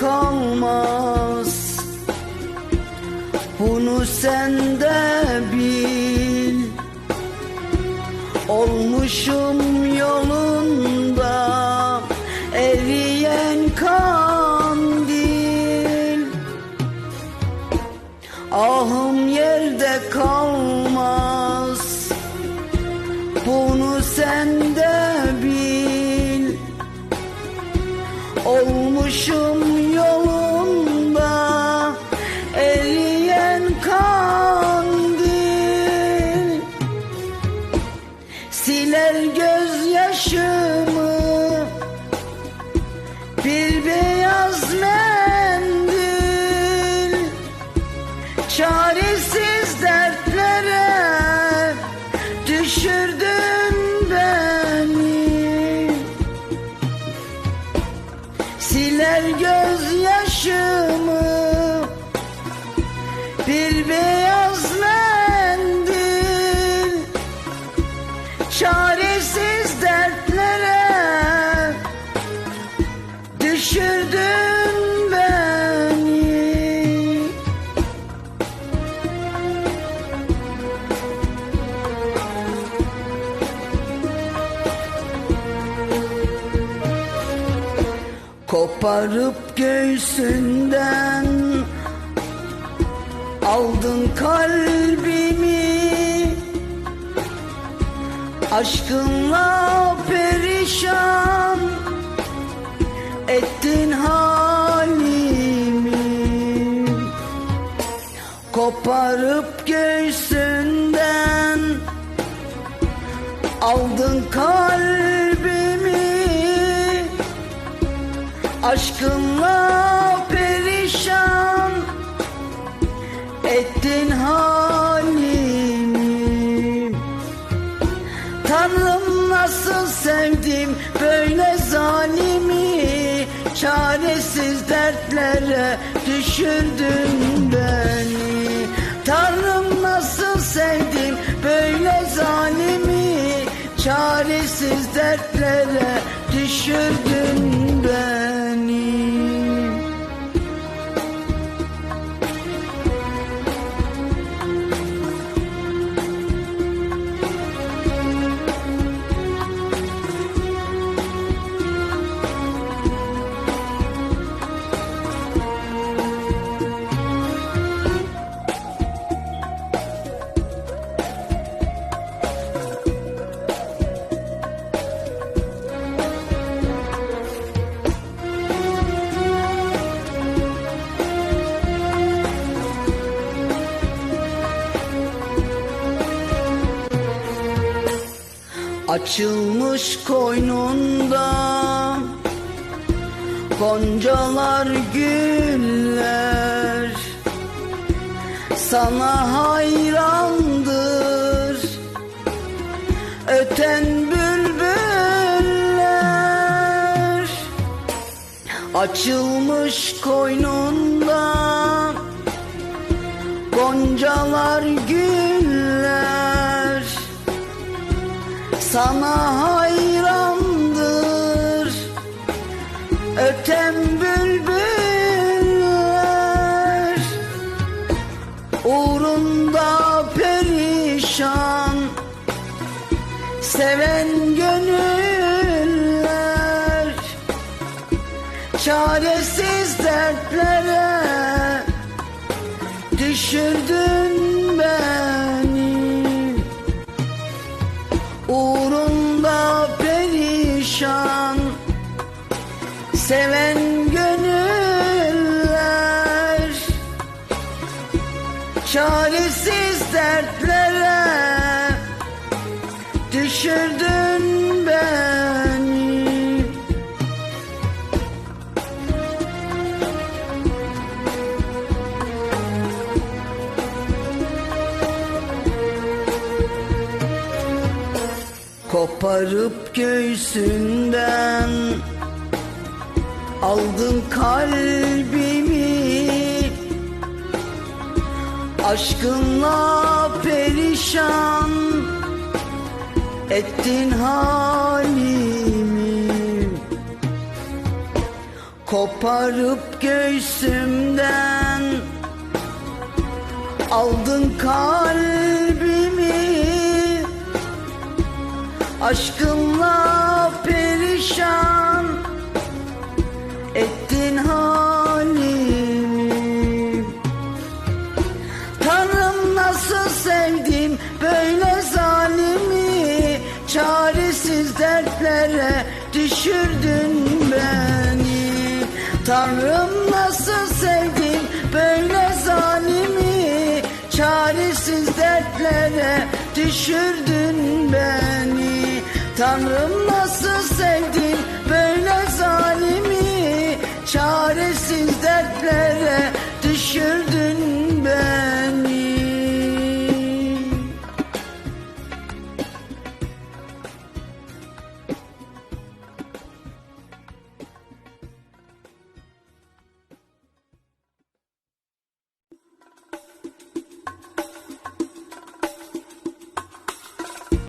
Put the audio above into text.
Kalmaz. Bunu sen de bil. Olmuşum yolunda Eriyen kandil. Ahım yerde kalmaz. Bunu sen de bil. Olmuşum Bir beyaz mendil Çaresiz dertlere düşürdün beni. Siler gözyaşımı Koparıp göğsünden Aldın kalbimi. Aşkınla perişan Ettin halimi. Koparıp göğsünden Aldın kalbimi Aşkınla perişan ettin halimi. Tanrım nasıl sevdim böyle zalimi Çaresiz dertlere düşürdün beni. Tanrım nasıl sevdim böyle zalimi Çaresiz dertlere düşürdün Açılmış koynunda Goncalar güller Sana hayrandır Öten bülbüller Açılmış koynunda Goncalar güller sana hayrandır. Öten bülbüller. Uğrunda perişan. Seven gönüller. Çaresiz dertlere düşürdün beni uğrunda perişan seven gönüller çaresiz dertlere düşürdün Koparıp göğsünden Aldın kalbimi. Aşkınla perişan Ettin halimi. Koparıp göğsümden Aldın kalbimi Aşkınla perişan Ettin halimi. Tanrım nasıl sevdim böyle zalimi. Çaresiz dertlere düşürdün beni. Tanrım nasıl sevdim böyle zalimi. Çaresiz dertlere düşürdün beni Tanrım nasıl sevdim böyle